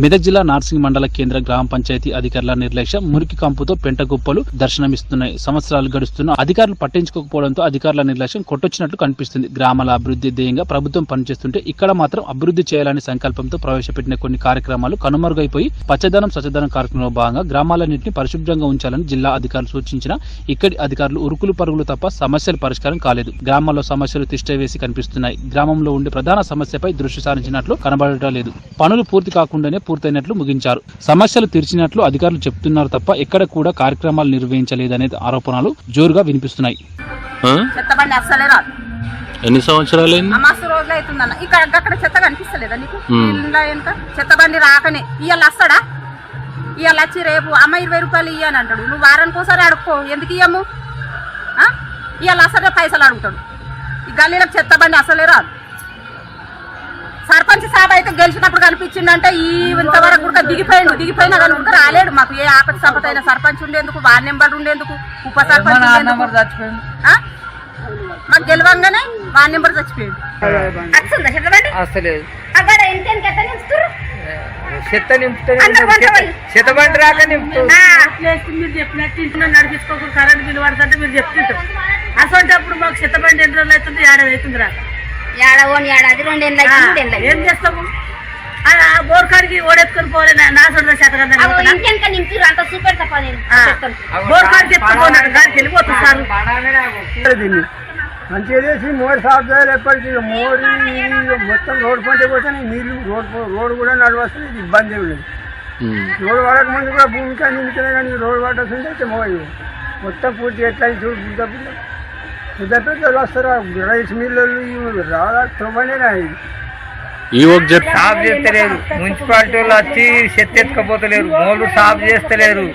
మెదక్ జిల్లా నార్సింగ్ మండల కేంద్ర గ్రామ పంచాయతీ అధికారుల నిర్లక్ష్యం మురికి కంపుతో పెంటగుప్పలు దర్శనమిస్తున్నాయి. సంవత్సరాలు గడుస్తున్న అధికారులు పట్టించుకోకపోవడంతో అధికారుల నిర్లక్ష్యం కొట్టొచ్చినట్లు కనిపిస్తుంది. గ్రామాల అభివృద్ధి ధ్యేయంగా ప్రభుత్వం పనిచేస్తుంటే ఇక్కడ మాత్రం అభివృద్ధి చేయాలనే సంకల్పంతో ప్రవేశపెట్టిన కొన్ని కార్యక్రమాలు కనుమరుగైపోయి పచ్చదనం స్వచ్ఛదనం కార్యక్రమంలో భాగంగా గ్రామాలన్నింటినీ పరిశుభ్రంగా ఉంచాలని జిల్లా అధికారులు సూచించిన ఇక్కడి అధికారులు ఉరుకులు పరుగులు తప్ప సమస్యల పరిష్కారం కాలేదు. గ్రామాల్లో సమస్యలు తిష్టవేసి కనిపిస్తున్నాయి. గ్రామంలో ఉండే ప్రధాన సమస్యపై దృష్టి సారించినట్లు కనబడటం లేదు. పనులు పూర్తి కాకుండానే పూర్తయినట్లు ముగించారు. సమస్యలు తీర్చినట్లు అధికారులు చెప్తున్నారు తప్ప ఎక్కడ కూడా కార్యక్రమాలు నిర్వహించలేదనే ఆరోపణలు జోరుగా వినిపిస్తున్నాయి. ఆ? చెత్త బండి అస్సలే రాదు. ఎన్ని సంవత్సరాలైంది? ఆ మస్తు రోజులు అవుతుందన్న. ఇక్కడ అక్కడ చెత్త కనిపిస్తలేదా నీకు? చెత్త బండి రాకనే. ఇవాళ వస్తాడా ఇవాళ వచ్చి రేపు అమ్మ ఇరవై రూపాయలు ఇయ్యని అంటాడు. నువ్వు వారానికి ఒకసారి అడుక్కో. ఎందుకు ఇయ్యము? ఆ? ఇవాళ వస్తాడే పైసలు అడుగుతాడు. ఈ గల్లీలకు చెత్త బండి అసలే రాదు. సర్పంచ్ సాబ్ అయితే గెలిచినప్పుడు కనిపించిందంటే ఈ ఇంతవరకు కూడా దిగిపోయిండు. దిగిపోయినా కానీ ఇంకా రాలేడు. మాకు ఏ ఆపద సంపద అయిన సర్పంచ్ ఉండేందుకు వార్డ్ నెంబర్ ఉండేందుకు ఉప సర్పంచ్? మాకు గెలవంగానే వార్డ్ నెంబర్ చచ్చిపోయాడు. వచ్చిందా చెప్పండి. అసలేదు అక్కడ ఇంటికి ఎట్లా నిలుస్తుర్రు? చెత్త నింపుతానే అందరూ చెత్త- కొంతమంది. చెత్త బండి రాక మీరు చెప్పినట్టు ఇంట్లో నడిపించుకోకుండా కరెంట్ బిల్లు పడుతుంటే మీరు చెప్తుంటారు. అసలు మాకు చెత్తబండి ఎన్ని రోజులు అవుతుంది? ఏడాది అవుతుంది రా. ఏడవని ఏడాది ఆ, అవుతుంది, మూడేళ్ళు ఏం. చేస్తాము ఆ, ఆ బోర్ కాడికి ఓడెత్తుకొని పోలే నా- సొంత అంత సూపర్ తప్ప. బోర్ కాడికి మంచిగా చేసి మోరి సాఫ్ చేయాలి ఎప్పటికీ మోరి మొత్తం రోడ్ పంటే పోతే నీళ్ళు రోడ్ రోడ్ కూడా నడవస్తుంది ఇది ఇబ్బంది లేదు. రోడ్ పడక ముందు కూడా భూమి కానీ నిమిషమే కానీ రోడ్ అయితే మోయి మొత్తం పూర్తి ఎట్లా చూడు బుద్ధ పిల్ల వస్తారా రైస్ మిల్లు రాదా తొమ్మనేనా ఇది సాఫ్ చేస్తలేరు. మున్సిపాలిటీ వాళ్ళు వచ్చి చెత్త ఎత్తుకపోతలేరు. మోళ్ళు సాఫ్ చేస్తలేరు.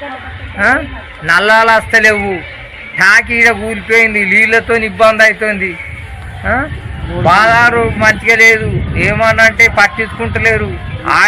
నల్లాలు వస్తలేవు. టాకి ఈడ కూలిపోయింది. నీళ్ళతో ఇబ్బంది అవుతుంది బాధారు మంచిగా లేదు. ఏమన్నా అంటే పట్టించుకుంటలేరు.